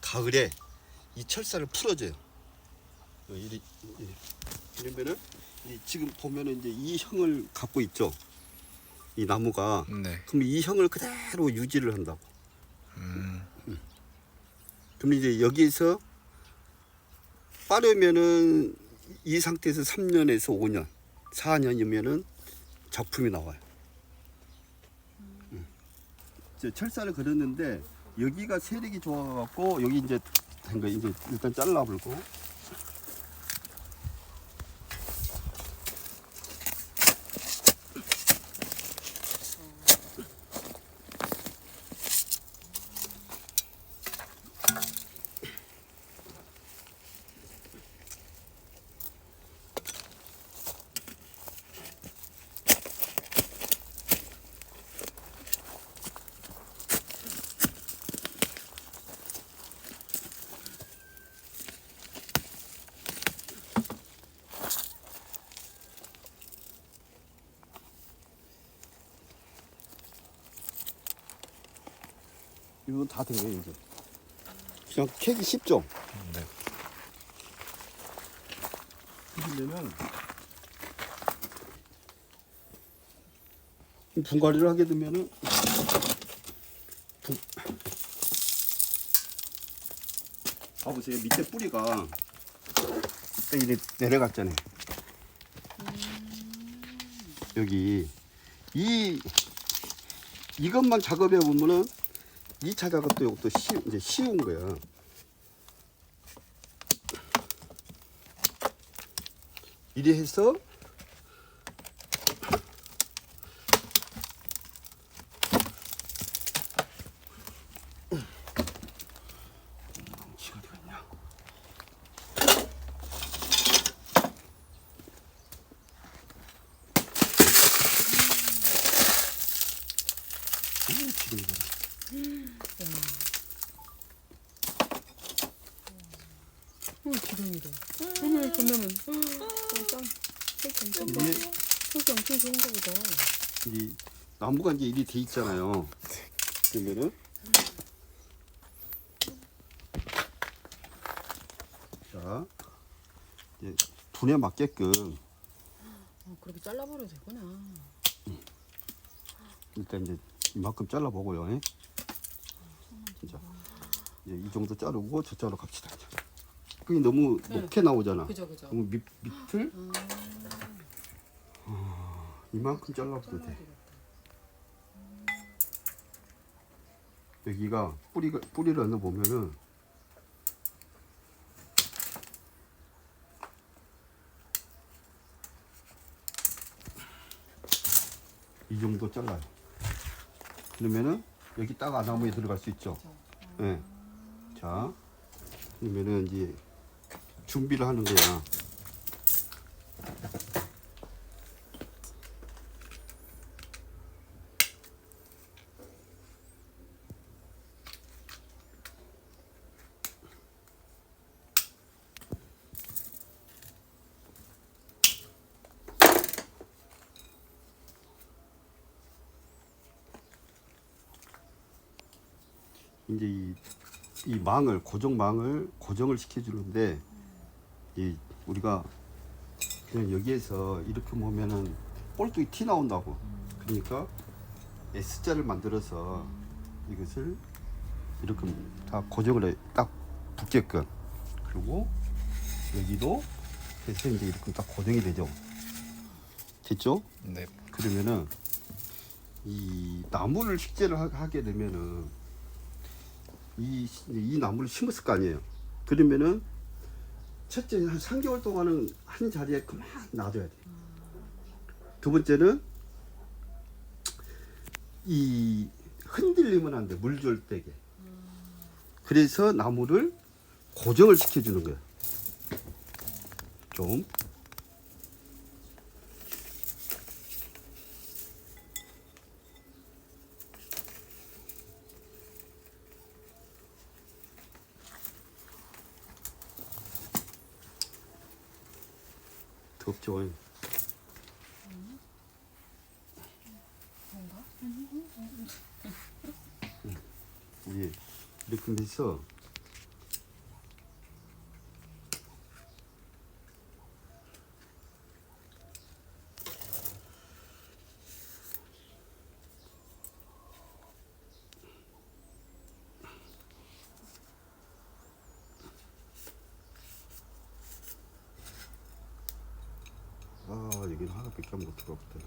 가을에 이 철사를 풀어줘요. 어, 이리, 이리. 이러면은 이 지금 보면은 이제 이 형을 갖고 있죠. 이 나무가 네. 그럼 이 형을 그대로 유지를 한다고. 음. 그럼 이제 여기에서 빠르면은 이 상태에서 3년에서 5년, 4년이면은 작품이 나와요. 음. 이제 철사를 그렸는데 여기가 세력이 좋아갖고 여기 이제 된 거 이제 일단 잘라불고 이거 다된 거예요 이제. 그냥 캐기 쉽죠. 네. 그러면은 분갈이를 하게 되면은 분... 봐보세요 밑에 뿌리가 이렇게 내려갔잖아요. 여기 이 이것만 작업해 보면은 2차 작업도 이것도 쉬, 이제 쉬운 거야. 이리 해서 시간이 갔냐? 오, 지금 이거. 어, 기름이다. 어머, 그러면은, 어, 짱. 색이 엄청, 이게 색이 엄청 좋은가 보다. 이 나무가 이제 이리 돼 있잖아요. 그러면은 자 이제 분에 맞게끔 어, 그렇게 잘라버려도 되구나. 일단 이제 이만큼 잘라 보고요. 예? 진짜 이제 이 정도 자르고 저쪽으로 갑시다. 이제. 그게 너무 네. 높게 나오잖아. 그죠, 그죠. 너무 밑 밑을 아, 이만큼 잘라도 돼. 여기가 뿌리가 뿌리를 넣어 보면은 이 정도 잘라요. 그러면은 여기 딱 아나무에 들어갈 수 있죠. 예. 네. 자, 그러면은 이제 준비를 하는 거야. 이제 이, 이 망을 고정 망을 고정을 시켜주는데 이 우리가 그냥 여기에서 이렇게 보면은 볼뚝이 티 나온다고 그러니까 S자를 만들어서 이것을 이렇게 다 고정을 해, 딱 붙게끔 그리고 여기도 해서 이제 이렇게 딱 고정이 되죠 됐죠? 네. 그러면은 이 나무를 식재를 하- 하게 되면은 이, 시- 이 나무를 심었을 거 아니에요. 그러면은 첫째 한 3개월 동안은 한 자리에 그만 놔둬야 돼. 두 번째는 이 흔들리면 안 돼. 물줄 때게. 그래서 나무를 고정을 시켜주는 거야. 좀. 덥죠. 이게 이렇게 해서 여기는 하나 밖에 못 들어갔대.